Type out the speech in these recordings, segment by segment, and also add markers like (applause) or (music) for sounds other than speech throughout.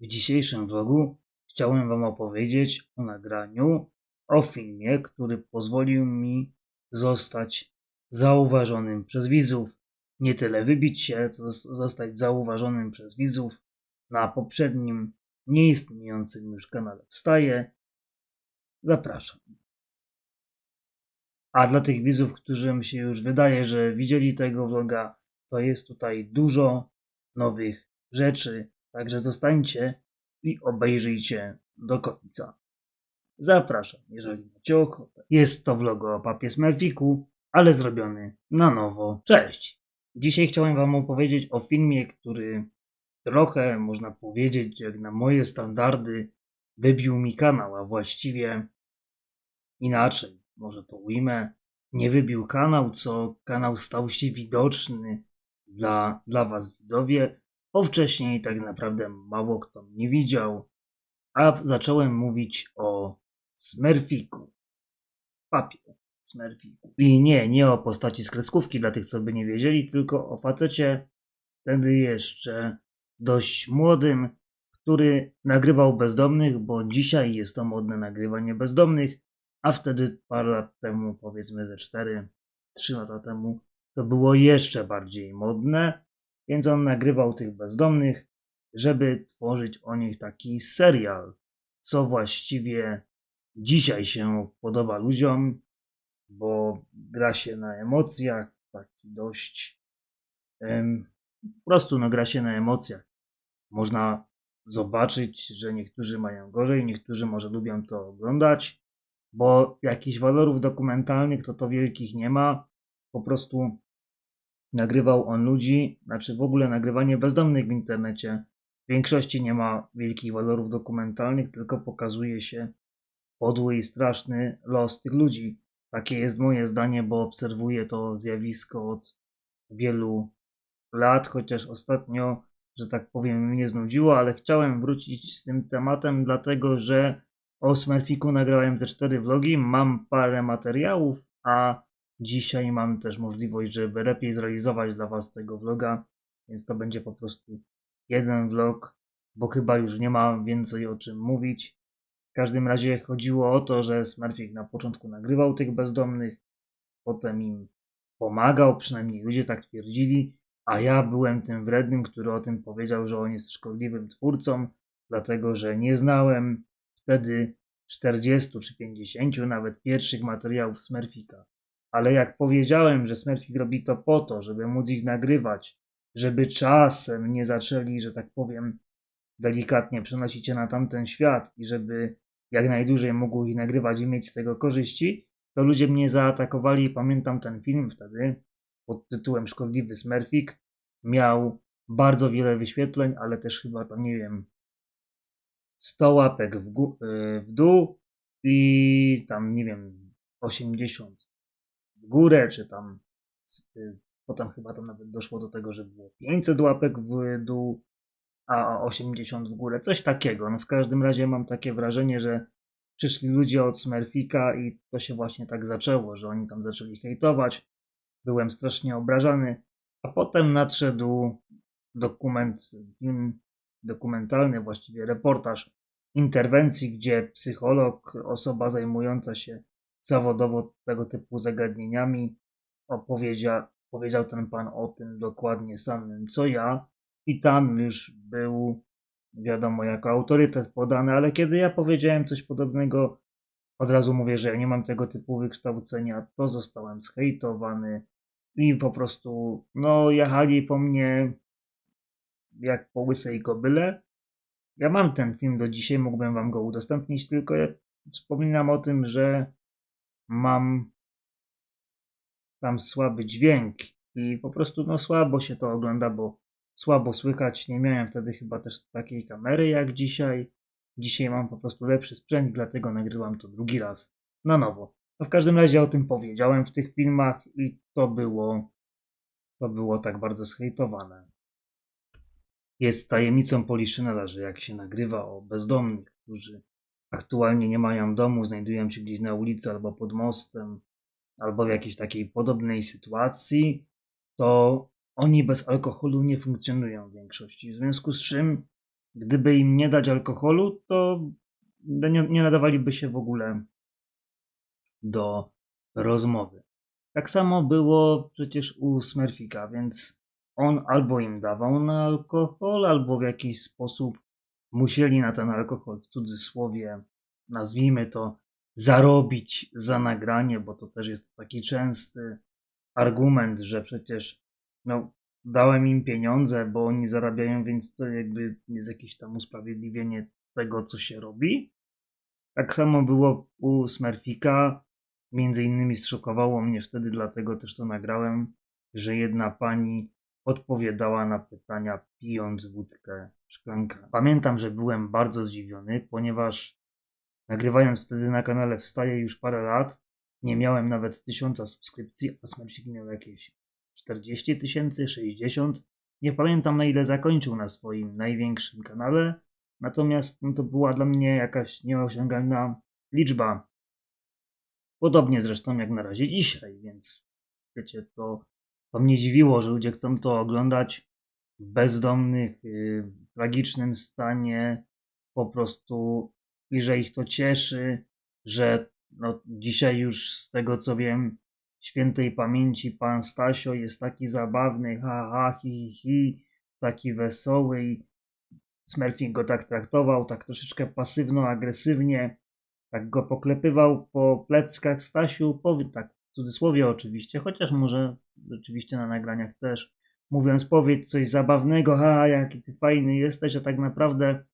W dzisiejszym vlogu chciałem Wam opowiedzieć o nagraniu, o filmie, który pozwolił mi zostać zauważonym przez widzów. Nie tyle wybić się, co zos- zostać zauważonym przez widzów na poprzednim, nieistniejącym już kanale Wstaje. Zapraszam. A dla tych widzów, którym się już wydaje, że widzieli tego vloga, to jest tutaj dużo nowych rzeczy, także zostańcie i obejrzyjcie do końca. Zapraszam, jeżeli macie ochotę. Jest to vlog o papie Smurfiku, ale zrobiony na nowo. Cześć! Dzisiaj chciałem Wam opowiedzieć o filmie, który trochę, można powiedzieć, jak na moje standardy, wybił mi kanał, a właściwie inaczej, może to ujmę, nie wybił kanał, co kanał stał się widoczny dla, dla Was widzowie, bo wcześniej tak naprawdę mało kto mnie widział, a zacząłem mówić o Smurfiku. Papie Smurfiku. I nie, nie o postaci z kreskówki dla tych, co by nie wiedzieli, tylko o facecie wtedy jeszcze dość młodym, który nagrywał bezdomnych, bo dzisiaj jest to modne nagrywanie bezdomnych, a wtedy parę lat temu, powiedzmy ze 4-3 lata temu, to było jeszcze bardziej modne, więc on nagrywał tych bezdomnych, żeby tworzyć o nich taki serial, co właściwie dzisiaj się podoba ludziom, bo gra się na emocjach, taki dość em, po prostu no, gra się na emocjach. Można zobaczyć, że niektórzy mają gorzej, niektórzy może lubią to oglądać, bo jakichś walorów dokumentalnych to to wielkich nie ma. Po prostu nagrywał on ludzi, znaczy w ogóle nagrywanie bezdomnych w internecie w większości nie ma wielkich walorów dokumentalnych, tylko pokazuje się podły i straszny los tych ludzi. Takie jest moje zdanie, bo obserwuję to zjawisko od wielu lat, chociaż ostatnio, że tak powiem, mnie znudziło, ale chciałem wrócić z tym tematem, dlatego że o Smurfiku nagrałem ze cztery vlogi, mam parę materiałów, a dzisiaj mam też możliwość, żeby lepiej zrealizować dla Was tego vloga, więc to będzie po prostu jeden vlog, bo chyba już nie ma więcej o czym mówić. W każdym razie chodziło o to, że Smurfik na początku nagrywał tych bezdomnych, potem im pomagał, przynajmniej ludzie tak twierdzili, a ja byłem tym wrednym, który o tym powiedział, że on jest szkodliwym twórcą, dlatego że nie znałem wtedy 40 czy 50 nawet pierwszych materiałów Smurfika. Ale jak powiedziałem, że Smurfik robi to po to, żeby móc ich nagrywać, żeby czasem nie zaczęli, że tak powiem, delikatnie przenosić się na tamten świat i żeby jak najdłużej mógł ich nagrywać i mieć z tego korzyści, to ludzie mnie zaatakowali. Pamiętam ten film wtedy pod tytułem Szkodliwy Smurfik. Miał bardzo wiele wyświetleń, ale też chyba to nie wiem, 100 łapek w, y, w dół i tam nie wiem, 80 w górę, czy tam y, potem chyba tam nawet doszło do tego, że było 500 łapek w dół, a 80 w górę, coś takiego. No w każdym razie mam takie wrażenie, że przyszli ludzie od Smurfika i to się właśnie tak zaczęło, że oni tam zaczęli hejtować. Byłem strasznie obrażany, a potem nadszedł dokument, film dokumentalny, właściwie reportaż interwencji, gdzie psycholog, osoba zajmująca się zawodowo tego typu zagadnieniami, opowiedział, powiedział ten pan o tym dokładnie samym co ja, i tam już był, wiadomo, jako autorytet podany, ale kiedy ja powiedziałem coś podobnego, od razu mówię, że ja nie mam tego typu wykształcenia, to zostałem zhejtowany i po prostu, no, jechali po mnie jak po łysej kobyle. Ja mam ten film do dzisiaj, mógłbym wam go udostępnić, tylko ja wspominam o tym, że mam tam słaby dźwięk i po prostu no słabo się to ogląda, bo słabo słychać. Nie miałem wtedy chyba też takiej kamery jak dzisiaj. Dzisiaj mam po prostu lepszy sprzęt, dlatego nagrywam to drugi raz na nowo. No w każdym razie o tym powiedziałem w tych filmach i to było to było tak bardzo zhejtowane. Jest tajemnicą Poliszynela, że jak się nagrywa o bezdomnych, którzy aktualnie nie mają domu, znajdują się gdzieś na ulicy albo pod mostem, albo w jakiejś takiej podobnej sytuacji, to oni bez alkoholu nie funkcjonują w większości. W związku z czym gdyby im nie dać alkoholu, to nie, nie nadawaliby się w ogóle do rozmowy. Tak samo było przecież u Smurfika, więc on albo im dawał na alkohol, albo w jakiś sposób musieli na ten alkohol w cudzysłowie, nazwijmy to, zarobić za nagranie, bo to też jest taki częsty argument, że przecież no, dałem im pieniądze, bo oni zarabiają, więc to jakby jest jakieś tam usprawiedliwienie tego, co się robi. Tak samo było u Smurfika. Między innymi zszokowało mnie wtedy, dlatego też to nagrałem, że jedna pani odpowiadała na pytania pijąc wódkę szklanka. Pamiętam, że byłem bardzo zdziwiony, ponieważ nagrywając wtedy na kanale Wstaje już parę lat, nie miałem nawet tysiąca subskrypcji, a Smercik miał jakieś 40 tysięcy, 60. Nie pamiętam na ile zakończył na swoim największym kanale, natomiast no, to była dla mnie jakaś nieosiągalna liczba. Podobnie zresztą jak na razie dzisiaj, więc wiecie, to, to mnie dziwiło, że ludzie chcą to oglądać bezdomnych, yy, w tragicznym stanie, po prostu i że ich to cieszy, że no, dzisiaj już z tego co wiem, świętej pamięci pan Stasio jest taki zabawny, ha, ha, hi, hi, taki wesoły i Smurfing go tak traktował, tak troszeczkę pasywno-agresywnie, tak go poklepywał po pleckach. Stasiu, powie, tak cudzysłowie oczywiście, chociaż może rzeczywiście na nagraniach też, mówiąc powiedz coś zabawnego, ha, jaki ty fajny jesteś, a tak naprawdę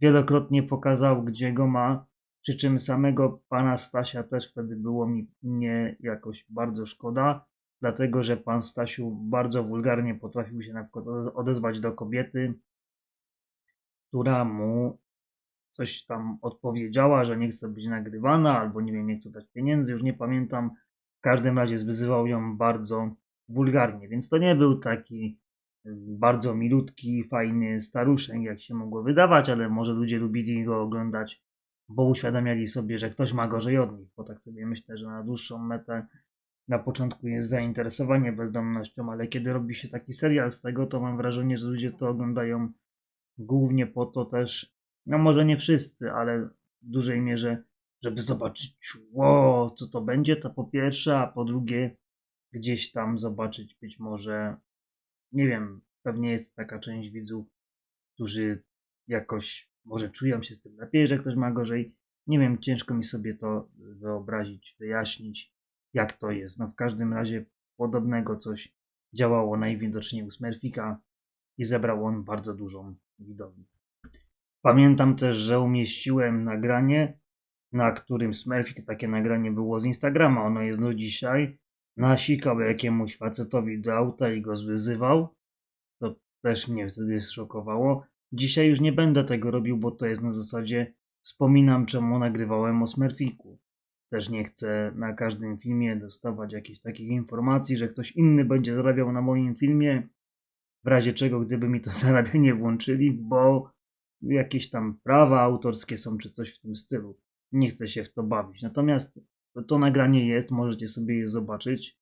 wielokrotnie pokazał, gdzie go ma, przy czym samego pana Stasia też wtedy było mi nie jakoś bardzo szkoda, dlatego że pan Stasiu bardzo wulgarnie potrafił się na przykład odezwać do kobiety, która mu coś tam odpowiedziała, że nie chce być nagrywana, albo nie wiem, nie chce dać pieniędzy, już nie pamiętam. Każdym razie wyzywał ją bardzo wulgarnie, więc to nie był taki bardzo milutki, fajny staruszek, jak się mogło wydawać, ale może ludzie lubili go oglądać, bo uświadamiali sobie, że ktoś ma gorzej od nich, bo tak sobie myślę, że na dłuższą metę na początku jest zainteresowanie bezdomnością, ale kiedy robi się taki serial z tego, to mam wrażenie, że ludzie to oglądają głównie po to też, no może nie wszyscy, ale w dużej mierze, żeby zobaczyć, wow, co to będzie, to po pierwsze, a po drugie, gdzieś tam zobaczyć być może nie wiem, pewnie jest taka część widzów, którzy jakoś może czują się z tym lepiej, że ktoś ma gorzej. Nie wiem, ciężko mi sobie to wyobrazić, wyjaśnić, jak to jest. No w każdym razie podobnego coś działało najwidoczniej u Smurfika i zebrał on bardzo dużą widownię. Pamiętam też, że umieściłem nagranie, na którym Smurfik, takie nagranie było z Instagrama, ono jest do dzisiaj, nasikał jakiemuś facetowi do auta i go zwyzywał. To też mnie wtedy zszokowało. Dzisiaj już nie będę tego robił, bo to jest na zasadzie wspominam, czemu nagrywałem o Smurfiku. Też nie chcę na każdym filmie dostawać jakichś takich informacji, że ktoś inny będzie zarabiał na moim filmie, w razie czego gdyby mi to (laughs) zarabianie włączyli, bo jakieś tam prawa autorskie są czy coś w tym stylu. Nie chcę się w to bawić. Natomiast to, to nagranie jest, możecie sobie je zobaczyć.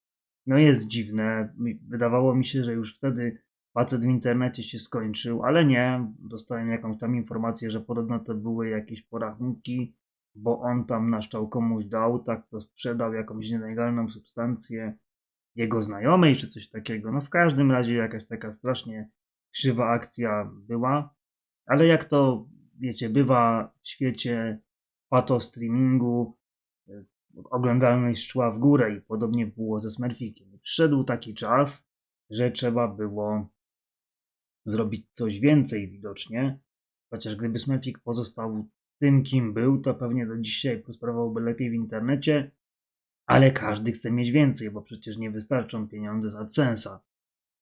No jest dziwne. Wydawało mi się, że już wtedy facet w internecie się skończył, ale nie. Dostałem jakąś tam informację, że podobno to były jakieś porachunki, bo on tam naszczał komuś do auta, kto sprzedał jakąś nielegalną substancję jego znajomej czy coś takiego. No w każdym razie jakaś taka strasznie krzywa akcja była. Ale jak to, wiecie, bywa w świecie pato streamingu, oglądalność szła w górę i podobnie było ze Smurfikiem. Przyszedł taki czas, że trzeba było zrobić coś więcej widocznie, chociaż gdyby Smurfik pozostał tym, kim był, to pewnie do dzisiaj prosperowałby lepiej w internecie, ale każdy chce mieć więcej, bo przecież nie wystarczą pieniądze z AdSense'a.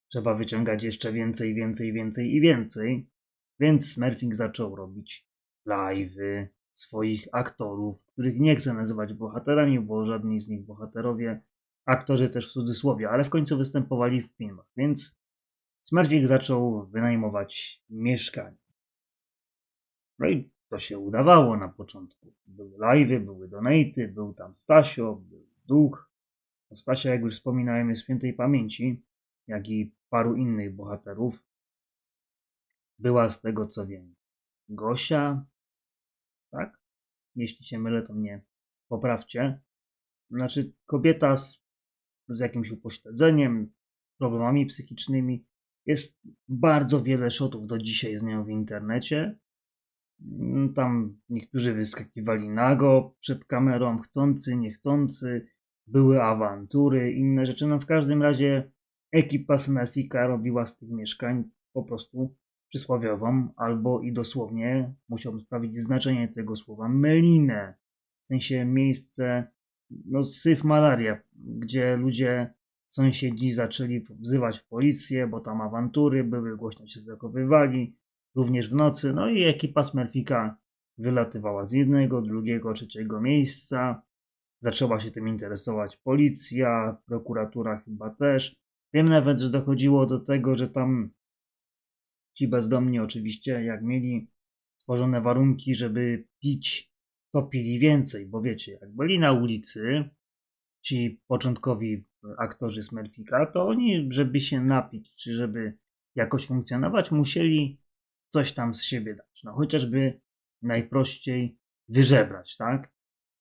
Trzeba wyciągać jeszcze więcej, więcej, więcej i więcej, więc Smurfing zaczął robić live'y, swoich aktorów, których nie chcę nazywać bohaterami, bo żadni z nich bohaterowie, aktorzy też w cudzysłowie, ale w końcu występowali w filmach, więc Smurfik zaczął wynajmować mieszkanie. No i to się udawało na początku. Były live'y, były donaty, był tam Stasio, był Duch. No Stasia, jak już wspominałem, jest świętej pamięci, jak i paru innych bohaterów. Była z tego co wiem Gosia, tak? Jeśli się mylę, to mnie poprawcie. Znaczy, kobieta z, z jakimś upośledzeniem, problemami psychicznymi. Jest bardzo wiele shotów do dzisiaj z nią w internecie. Mm, Tam niektórzy wyskakiwali nago przed kamerą, chcący, niechcący. Były awantury, inne rzeczy. No w każdym razie ekipa Smurfika robiła z tych mieszkań po prostu przysłowiową, albo i dosłownie, musiałbym sprawdzić znaczenie tego słowa, melinę. W sensie miejsce, no syf malaria, gdzie ludzie, sąsiedzi zaczęli wzywać policję, bo tam awantury były, głośno się zachowywali, również w nocy. No i ekipa Smurfika wylatywała z jednego, drugiego, trzeciego miejsca. Zaczęła się tym interesować policja, prokuratura chyba też. Wiem nawet, że dochodziło do tego, że tam ci bezdomni oczywiście, jak mieli stworzone warunki, żeby pić, to pili więcej, bo wiecie, jak byli na ulicy, ci początkowi aktorzy Smurfika, to oni, żeby się napić, czy żeby jakoś funkcjonować, musieli coś tam z siebie dać. No chociażby najprościej wyżebrać, tak?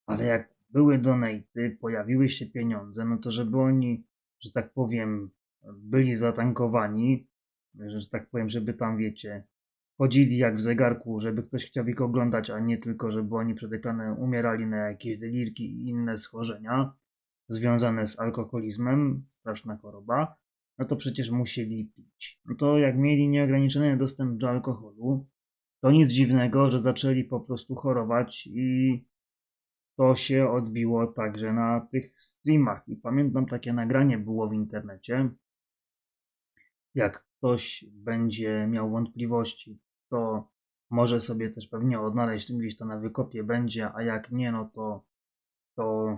Ale jak były donaty, pojawiły się pieniądze, no to żeby oni, że tak powiem, byli zatankowani, że, tak powiem, żeby tam, wiecie, chodzili jak w zegarku, żeby ktoś chciał ich oglądać, a nie tylko, żeby oni przed ekranem umierali na jakieś delirki i inne schorzenia związane z alkoholizmem, straszna choroba, no to przecież musieli pić. No to jak mieli nieograniczony dostęp do alkoholu, to nic dziwnego, że zaczęli po prostu chorować i to się odbiło także na tych streamach. I pamiętam takie nagranie było w internecie. Jak ktoś będzie miał wątpliwości, to może sobie też pewnie odnaleźć gdzieś to na wykopie będzie, a jak nie, no to, to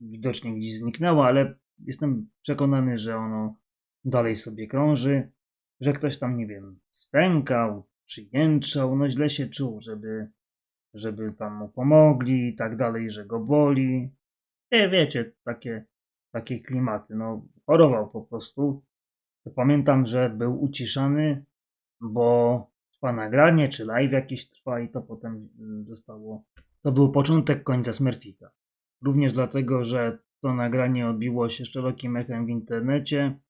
widocznie gdzieś zniknęło, ale jestem przekonany, że ono dalej sobie krąży, że ktoś tam, nie wiem, stękał, czy jęczał, no źle się czuł, żeby, żeby tam mu pomogli i tak dalej, że go boli. Nie, wiecie, takie, takie klimaty, no chorował po prostu. To pamiętam, że był uciszany, bo trwa nagranie, czy live jakiś trwa i to potem y, zostało. To był początek końca Smurfika. Również dlatego, że to nagranie odbiło się szerokim echem w internecie.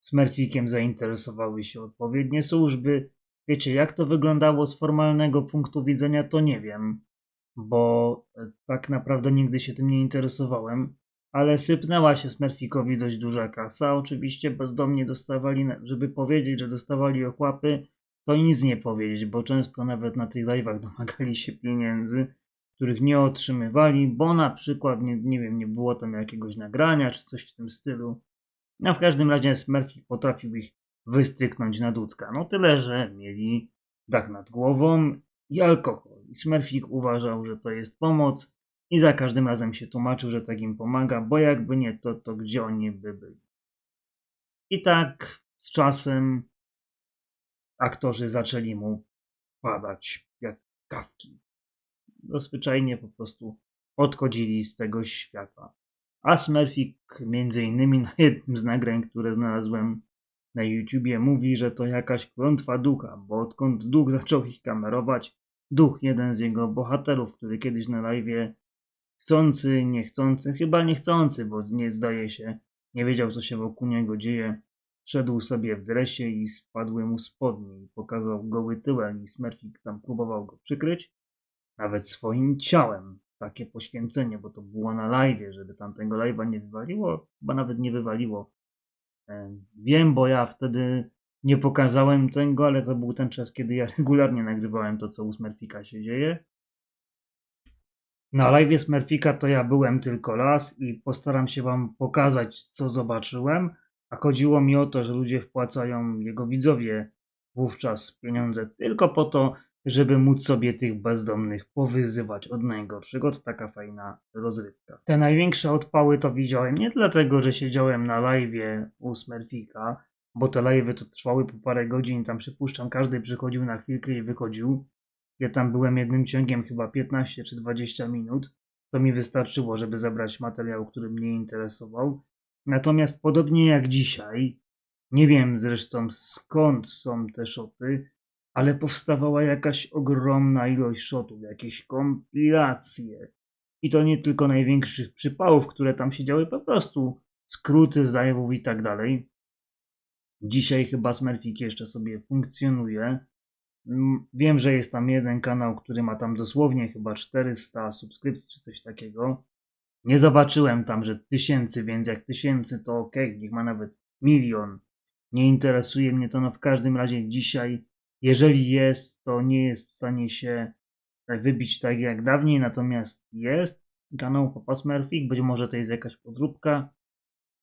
Smurfikiem zainteresowały się odpowiednie służby. Wiecie, jak to wyglądało z formalnego punktu widzenia, to nie wiem, bo e, tak naprawdę nigdy się tym nie interesowałem. Ale sypnęła się Smurfikowi dość duża kasa. Oczywiście bezdomnie dostawali, żeby powiedzieć, że dostawali ochłapy, to nic nie powiedzieć, bo często nawet na tych live'ach domagali się pieniędzy, których nie otrzymywali, bo na przykład, nie, nie wiem, nie było tam jakiegoś nagrania czy coś w tym stylu. No w każdym razie Smurfik potrafił ich wystryknąć na dudka. No tyle, że mieli dach nad głową i alkohol. I Smurfik uważał, że to jest pomoc i za każdym razem się tłumaczył, że tak im pomaga, bo jakby nie to, to gdzie oni by byli. I tak z czasem aktorzy zaczęli mu padać jak kawki. Zwyczajnie po prostu odchodzili z tego świata. A Smurfik między innymi na jednym z nagrań, które znalazłem na YouTubie mówi, że to jakaś klątwa ducha, bo odkąd duch zaczął ich kamerować, duch, jeden z jego bohaterów, który kiedyś na live chcący, niechcący, chyba niechcący, bo nie zdaje się, nie wiedział co się wokół niego dzieje, szedł sobie w dresie i spadły mu spodnie i pokazał goły tyłem i Smurfik tam próbował go przykryć, nawet swoim ciałem. Takie poświęcenie, bo to było na live, żeby tamtego live'a nie wywaliło, chyba nawet nie wywaliło. E, Wiem, bo ja wtedy nie pokazałem tego, ale to był ten czas, kiedy ja (laughs) regularnie nagrywałem to, co u Smurfika się dzieje. Na live Smurfika to ja byłem tylko raz i postaram się wam pokazać, co zobaczyłem. A chodziło mi o to, że ludzie wpłacają, jego widzowie, wówczas pieniądze tylko po to, żeby móc sobie tych bezdomnych powyzywać od najgorszego. To taka fajna rozrywka. Te największe odpały to widziałem nie dlatego, że siedziałem na live u Smurfika, bo te live'y to trwały po parę godzin, tam przypuszczam, każdy przychodził na chwilkę i wychodził. Ja tam byłem jednym ciągiem chyba 15 czy 20 minut. To mi wystarczyło, żeby zebrać materiał, który mnie interesował. Natomiast podobnie jak dzisiaj, nie wiem zresztą skąd są te shopy, ale powstawała jakaś ogromna ilość shotów, jakieś kompilacje. I to nie tylko największych przypałów, które tam się działy, po prostu skróty z live'ów i tak dalej. Dzisiaj chyba Smurfik jeszcze sobie funkcjonuje. Wiem, że jest tam jeden kanał, który ma tam dosłownie chyba 400 subskrypcji czy coś takiego. Nie zobaczyłem tam, że tysięcy, więc jak tysięcy to ok, niech ma nawet milion. Nie interesuje mnie to, no w każdym razie dzisiaj, jeżeli jest, to nie jest w stanie się tak wybić tak jak dawniej, natomiast jest kanał Papa Smurfik, być może to jest jakaś podróbka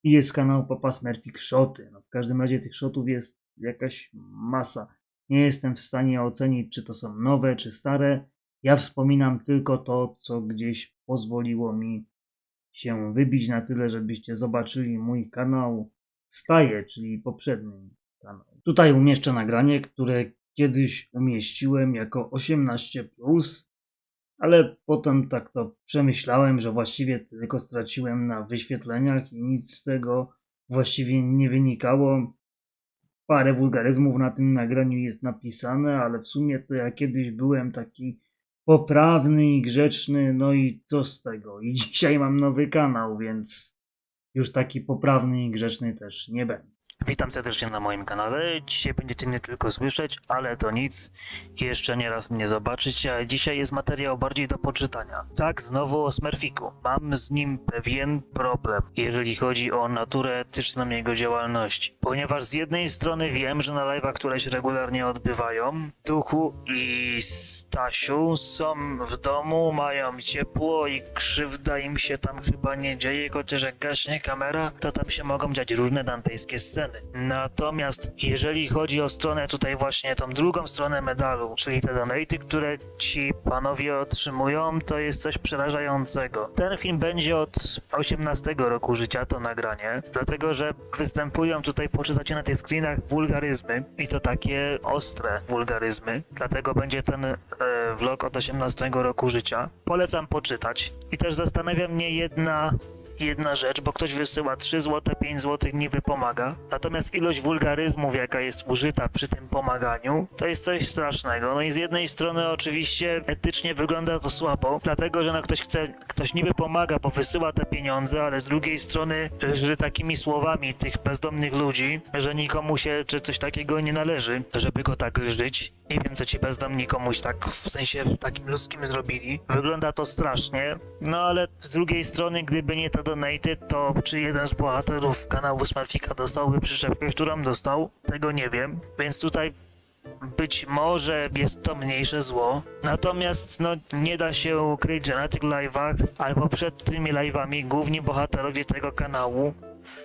i jest kanał Papa Smurfik Shoty. No w każdym razie tych shotów jest jakaś masa. Nie jestem w stanie ocenić, czy to są nowe, czy stare. Ja wspominam tylko to, co gdzieś pozwoliło mi się wybić na tyle, żebyście zobaczyli mój kanał Staje, czyli poprzedni kanał. Tutaj umieszczę nagranie, które kiedyś umieściłem jako 18, ale potem tak to przemyślałem, że właściwie tylko straciłem na wyświetleniach i nic z tego właściwie nie wynikało. Parę wulgaryzmów na tym nagraniu jest napisane, ale w sumie to ja kiedyś byłem taki poprawny i grzeczny, no i co z tego? I (laughs) dzisiaj mam nowy kanał, więc już taki poprawny i grzeczny też nie będę. Witam serdecznie na moim kanale. Dzisiaj będziecie mnie tylko słyszeć, ale to nic. Jeszcze nie raz mnie zobaczyć, a dzisiaj jest materiał bardziej do poczytania. Tak, znowu o Smurfiku. Mam z nim pewien problem, jeżeli chodzi o naturę etyczną jego działalności. Ponieważ z jednej strony wiem, że na live'ach, które się regularnie odbywają, Duchu i Stasiu są w domu, mają ciepło i krzywda im się tam chyba nie dzieje, chociaż jak gaśnie kamera, to tam się mogą dziać różne dantejskie sceny. Natomiast jeżeli chodzi o stronę tutaj właśnie tą drugą stronę medalu, czyli te donaty, które ci panowie otrzymują, to jest coś przerażającego. Ten film będzie od 18 roku życia, to nagranie, dlatego że występują tutaj, poczytacie na tych screenach wulgaryzmy i to takie ostre wulgaryzmy, dlatego będzie ten e, vlog od 18 roku życia. Polecam poczytać i też zastanawia mnie jedna jedna rzecz, bo ktoś wysyła 3 zł, 5 zł, niby pomaga. Natomiast ilość wulgaryzmów, jaka jest użyta przy tym pomaganiu, to jest coś strasznego. No i z jednej strony oczywiście etycznie wygląda to słabo, dlatego że no ktoś chce, ktoś niby pomaga, bo wysyła te pieniądze, ale z drugiej strony że takimi słowami tych bezdomnych ludzi, że nikomu się czy coś takiego nie należy, żeby go tak żyć. Nie wiem, co ci bezdomni komuś tak w sensie takim ludzkim zrobili. Wygląda to strasznie, no ale z drugiej strony, gdyby nie te donaty, to czy jeden z bohaterów kanału Smurfika dostałby przyczepkę, którą dostał? Tego nie wiem, więc tutaj być może jest to mniejsze zło. Natomiast no nie da się ukryć, że na tych live'ach albo przed tymi live'ami główni bohaterowie tego kanału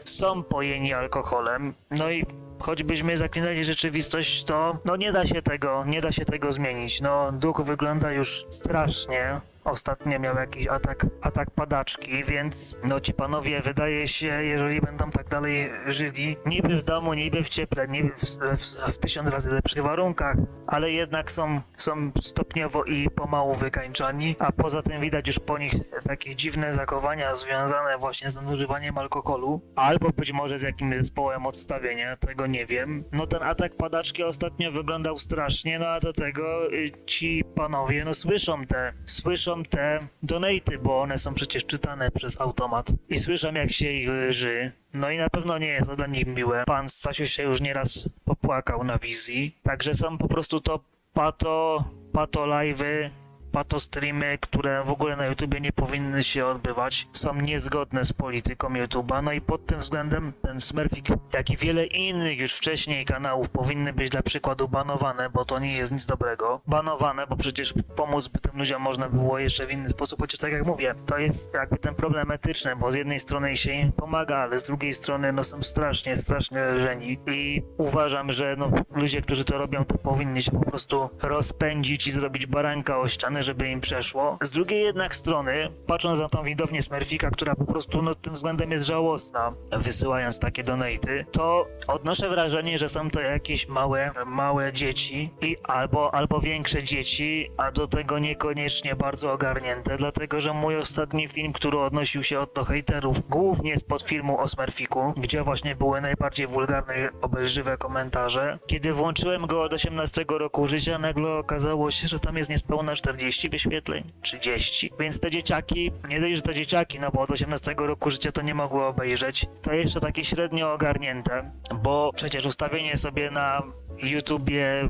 są pojeni alkoholem. No i choćbyśmy zaklinali rzeczywistość, to no nie da się tego, nie da się tego zmienić. No duch wygląda już strasznie. Ostatnio miał jakiś atak, atak padaczki, więc no ci panowie wydaje się, jeżeli będą tak dalej żyli, niby w domu, niby w cieple, niby w, w, w tysiąc razy lepszych warunkach, ale jednak są, są stopniowo i pomału wykańczani, a poza tym widać już po nich takie dziwne zachowania związane właśnie z nadużywaniem alkoholu, albo być może z jakimś zespołem odstawienia, tego nie wiem. No ten atak padaczki ostatnio wyglądał strasznie, no a do tego y, ci panowie no słyszą te, słyszą te donaty, bo one są przecież czytane przez automat i słyszą jak się ich ży. No i na pewno nie jest to dla nich miłe. Pan Stasiu się już nieraz popłakał na wizji, także są po prostu to pato, pato live'y, pato streamy, które w ogóle na YouTubie nie powinny się odbywać, są niezgodne z polityką YouTube'a, no i pod tym względem ten Smurfik, jak i wiele innych już wcześniej kanałów powinny być dla przykładu banowane, bo to nie jest nic dobrego. Banowane, bo przecież pomóc by tym ludziom można było jeszcze w inny sposób, chociaż tak jak mówię, to jest jakby ten problem etyczny, bo z jednej strony się im pomaga, ale z drugiej strony no są strasznie, strasznie lżeni i uważam, że no ludzie, którzy to robią, to powinni się po prostu rozpędzić i zrobić baranka o ścianę, strony, żeby im przeszło. Z drugiej jednak strony, patrząc na tą widownię Smurfika, która po prostu no, tym względem jest żałosna, wysyłając takie donaty, to odnoszę wrażenie, że są to jakieś małe, małe dzieci i albo, albo większe dzieci, a do tego niekoniecznie bardzo ogarnięte, dlatego że mój ostatni film, który odnosił się od do hejterów, głównie spod filmu o Smurfiku, gdzie właśnie były najbardziej wulgarne, obelżywe komentarze, kiedy włączyłem go od 18 roku życia, nagle okazało się, że tam jest niespełna 40 wyświetleń, 30, więc te dzieciaki, nie dość, że to dzieciaki, no bo od 18 roku życia to nie mogły obejrzeć, to jeszcze takie średnio ogarnięte, bo przecież ustawienie sobie na YouTubie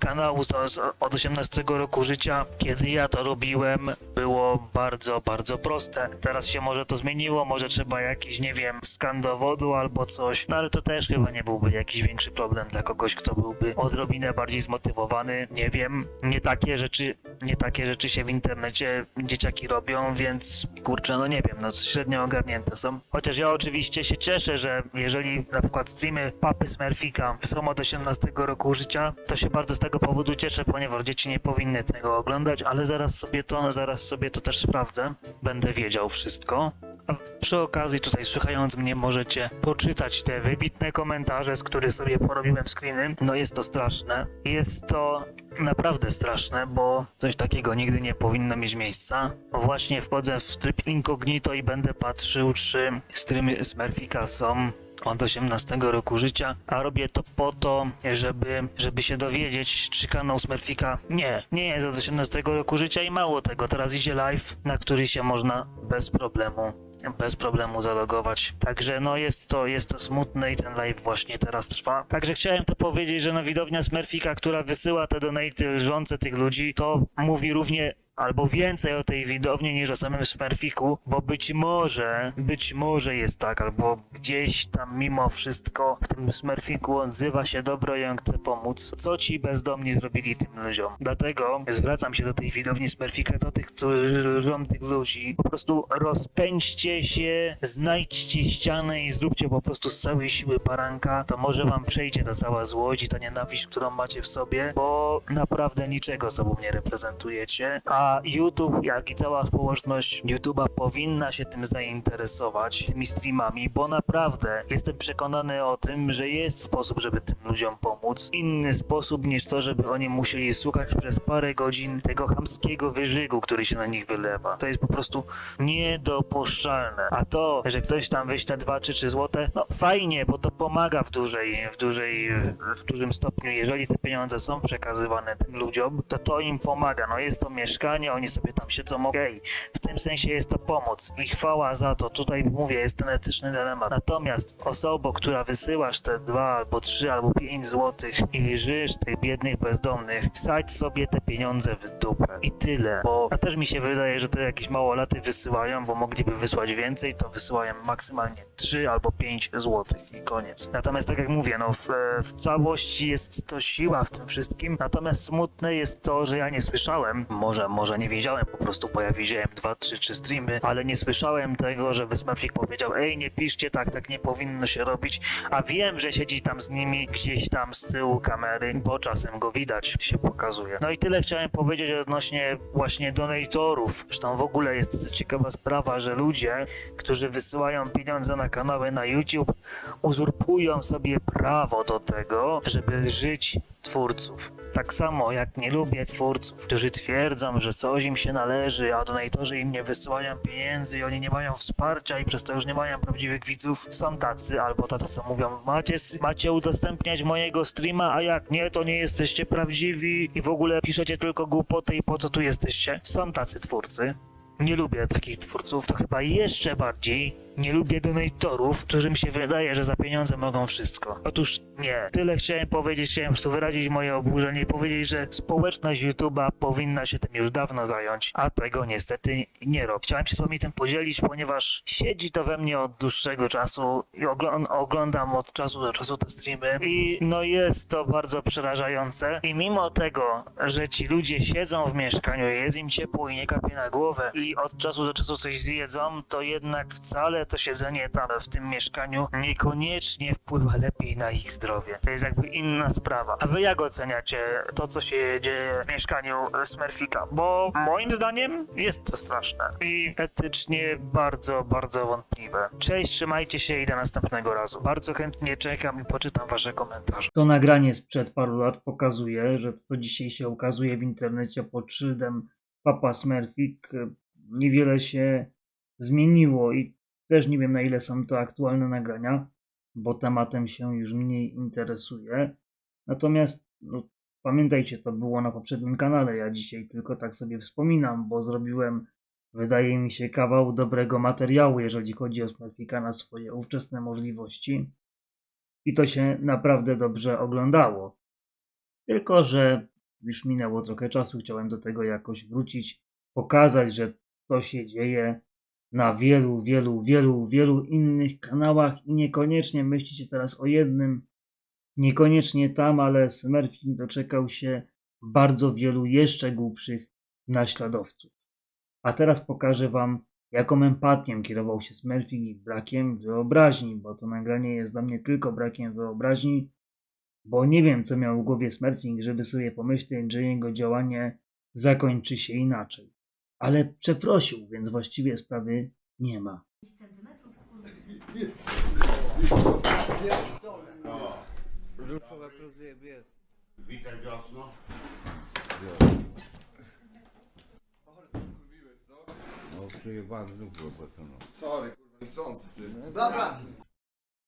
kanału od 18 roku życia, kiedy ja to robiłem, było bardzo, bardzo proste. Teraz się może to zmieniło, może trzeba jakiś, nie wiem, skan dowodu albo coś, no ale to też chyba nie byłby jakiś większy problem dla kogoś, kto byłby odrobinę bardziej zmotywowany. Nie wiem, nie takie rzeczy, nie takie rzeczy się w internecie dzieciaki robią, więc kurczę, no nie wiem, no średnio ogarnięte są. Chociaż ja oczywiście się cieszę, że jeżeli na przykład streamy Papy Smurfika są od 18 roku życia, to się bardzo z tego powodu cieszę, ponieważ dzieci nie powinny tego oglądać, ale zaraz sobie to, zaraz sobie to też sprawdzę. Będę wiedział wszystko. A przy okazji tutaj słuchając mnie możecie poczytać te wybitne komentarze, z których sobie porobiłem screeny. No jest to straszne. Jest to naprawdę straszne, bo coś takiego nigdy nie powinno mieć miejsca. Właśnie wchodzę w tryb incognito i będę patrzył, czy streamy Smurfika są od 18 roku życia, a robię to po to, żeby, żeby się dowiedzieć, czy kanał Smurfika nie, nie jest od 18 roku życia i mało tego, teraz idzie live, na który się można bez problemu bez problemu zalogować. Także no jest to, jest to smutne i ten live właśnie teraz trwa. Także chciałem to powiedzieć, że no widownia Smurfika, która wysyła te donaty lżące tych ludzi, to mówi równie albo więcej o tej widowni niż o samym Smurfiku, bo być może, być może jest tak, albo gdzieś tam mimo wszystko w tym Smurfiku odzywa się dobro i on chce pomóc. Co ci bezdomni zrobili tym ludziom? Dlatego zwracam się do tej widowni Smurfika, do tych, którzy tych ludzi. Po prostu rozpędźcie się, znajdźcie ścianę i zróbcie po prostu z całej siły baranka, to może wam przejdzie ta cała złość i ta nienawiść, którą macie w sobie, bo naprawdę niczego sobą nie reprezentujecie, a YouTube, jak i cała społeczność YouTube'a powinna się tym zainteresować, tymi streamami, bo naprawdę jestem przekonany o tym, że jest sposób, żeby tym ludziom pomóc. Inny sposób niż to, żeby oni musieli słuchać przez parę godzin tego chamskiego wyżygu, który się na nich wylewa. To jest po prostu niedopuszczalne. A to, że ktoś tam wyśle 2 czy 3 złote, no fajnie, bo to pomaga w dużej, w dużej, w dużym stopniu. Jeżeli te pieniądze są przekazywane tym ludziom, to to im pomaga. No jest to mieszkanie, oni sobie tam siedzą, okej. W tym sensie jest to pomoc i chwała za to. Tutaj mówię, jest ten etyczny dylemat. Natomiast osobą, która wysyłasz te 2 albo 3 albo 5 złotych i żyjesz tych biednych bezdomnych, wsadź sobie te pieniądze w dupę. I tyle. Bo a też mi się wydaje, że to jakieś małolaty wysyłają, bo mogliby wysłać więcej, to wysyłają maksymalnie 3 albo 5 złotych i koniec. Natomiast tak jak mówię, no w, w całości jest to siła w tym wszystkim. Natomiast smutne jest to, że ja nie słyszałem, może, może nie wiedziałem po prostu, ja widziałem 2, 3, 3 streamy, ale nie słyszałem tego, żeby Smurfik powiedział, ej, nie piszcie tak, tak nie powinno się robić, a wiem, że siedzi tam z nimi gdzieś tam z tyłu kamery, bo czasem go widać, się pokazuje. No i tyle chciałem powiedzieć odnośnie właśnie donatorów. Zresztą w ogóle jest ciekawa sprawa, że ludzie, którzy wysyłają pieniądze na kanały na YouTube, uzurpują sobie prawo do tego, żeby żyć twórców. Tak samo jak nie lubię twórców, którzy twierdzą, że coś im się należy, a donatorzy im nie wysyłają pieniędzy i oni nie mają wsparcia i przez to już nie mają prawdziwych widzów. Są tacy, albo tacy co mówią, macie, macie udostępniać mojego streama, a jak nie, to nie jesteście prawdziwi i w ogóle piszecie tylko głupoty i po co tu jesteście. Są tacy twórcy. Nie lubię takich twórców, to chyba jeszcze bardziej nie lubię donatorów, którym się wydaje, że za pieniądze mogą wszystko. Otóż nie. Tyle chciałem powiedzieć, chciałem prostu wyrazić moje oburzenie i powiedzieć, że społeczność YouTube'a powinna się tym już dawno zająć, a tego niestety nie robi. Chciałem się z wami tym podzielić, ponieważ siedzi to we mnie od dłuższego czasu i oglą- oglądam od czasu do czasu te streamy i no jest to bardzo przerażające i mimo tego, że ci ludzie siedzą w mieszkaniu, jest im ciepło i nie kapie na głowę i od czasu do czasu coś zjedzą, to jednak wcale to siedzenie tam w tym mieszkaniu niekoniecznie wpływa lepiej na ich zdrowie. To jest jakby inna sprawa. A wy jak oceniacie to, co się dzieje w mieszkaniu Smurfika? Bo moim zdaniem jest to straszne i etycznie bardzo, bardzo wątpliwe. Cześć, trzymajcie się i do następnego razu. Bardzo chętnie czekam i poczytam wasze komentarze. To nagranie sprzed paru lat pokazuje, że to, co dzisiaj się ukazuje w internecie pod szyldem Papa Smurfik, e, niewiele się zmieniło i też nie wiem na ile są to aktualne nagrania, bo tematem się już mniej interesuje. Natomiast no, pamiętajcie, to było na poprzednim kanale. Ja dzisiaj tylko tak sobie wspominam, bo zrobiłem, wydaje mi się, kawał dobrego materiału, jeżeli chodzi o Smurfika na swoje ówczesne możliwości. I to się naprawdę dobrze oglądało. Tylko, że już minęło trochę czasu, chciałem do tego jakoś wrócić, pokazać, że to się dzieje na wielu, wielu, wielu, wielu innych kanałach i niekoniecznie myślicie teraz o jednym, niekoniecznie tam, ale Smurfing doczekał się bardzo wielu jeszcze głupszych naśladowców. A teraz pokażę Wam, jaką empatią kierował się Smurfing i brakiem wyobraźni, bo to nagranie jest dla mnie tylko brakiem wyobraźni, bo nie wiem, co miał w głowie Smurfing, żeby sobie pomyśleć, że jego działanie zakończy się inaczej. Ale przeprosił, więc właściwie sprawy nie ma. Witaj wiosno. No przejebałem znów było betoną. Sorry, kurwa, nie sądzę, ty. Dobra!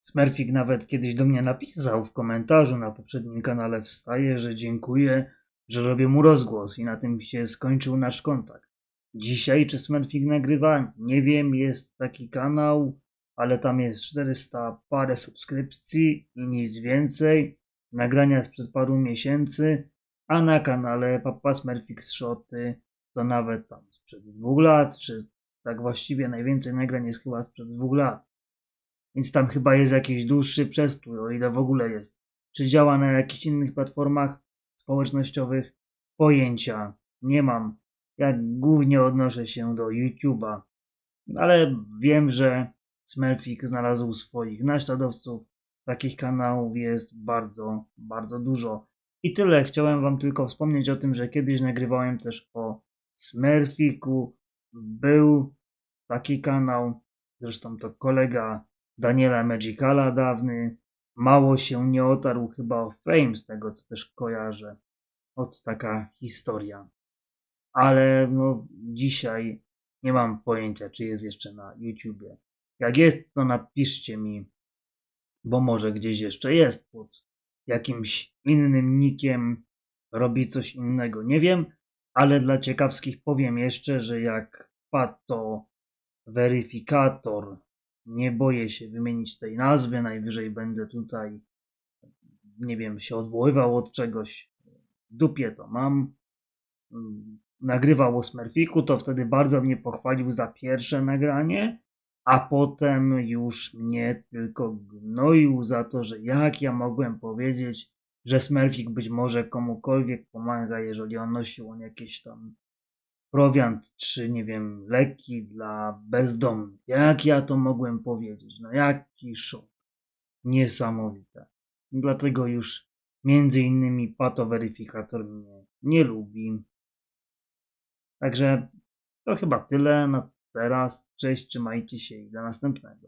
Smurfik nawet kiedyś do mnie napisał w komentarzu na poprzednim kanale Wstaje, że dziękuję, że robię mu rozgłos i na tym się skończył nasz kontakt. Dzisiaj czy Smurfik nagrywa? Nie wiem, jest taki kanał, ale tam jest 400 parę subskrypcji i nic więcej. Nagrania sprzed paru miesięcy, a na kanale Papa Smurfik z Shoty to nawet tam sprzed dwóch lat, czy tak właściwie najwięcej nagrań jest chyba sprzed dwóch lat. Więc tam chyba jest jakiś dłuższy przestój, o ile w ogóle jest. Czy działa na jakichś innych platformach społecznościowych? Pojęcia nie mam. Ja głównie odnoszę się do YouTube'a. Ale wiem, że Smurfik znalazł swoich naśladowców. Takich kanałów jest bardzo, bardzo dużo. I tyle. Chciałem Wam tylko wspomnieć o tym, że kiedyś nagrywałem też o Smurfiku. Był taki kanał. Zresztą to kolega Daniela Magicala dawny. Mało się nie otarł chyba o fame, z tego co też kojarzę. Od taka historia. Ale no, dzisiaj nie mam pojęcia, czy jest jeszcze na YouTubie. Jak jest, to napiszcie mi, bo może gdzieś jeszcze jest pod jakimś innym nikiem, robi coś innego. Nie wiem, ale dla ciekawskich powiem jeszcze, że jak wpadł to weryfikator nie boję się wymienić tej nazwy, najwyżej będę tutaj, nie wiem, się odwoływał od czegoś. W dupie to mam. Nagrywał o Smurfiku, to wtedy bardzo mnie pochwalił za pierwsze nagranie, a potem już mnie tylko gnoił za to, że jak ja mogłem powiedzieć, że Smurfik być może komukolwiek pomaga, jeżeli on nosił on jakieś tam prowiant, czy nie wiem, leki dla bezdomnych. Jak ja to mogłem powiedzieć? No jaki szok. Niesamowite. Dlatego już między innymi patoweryfikator mnie nie lubi. Także to chyba tyle na teraz. Cześć, trzymajcie się i do następnego.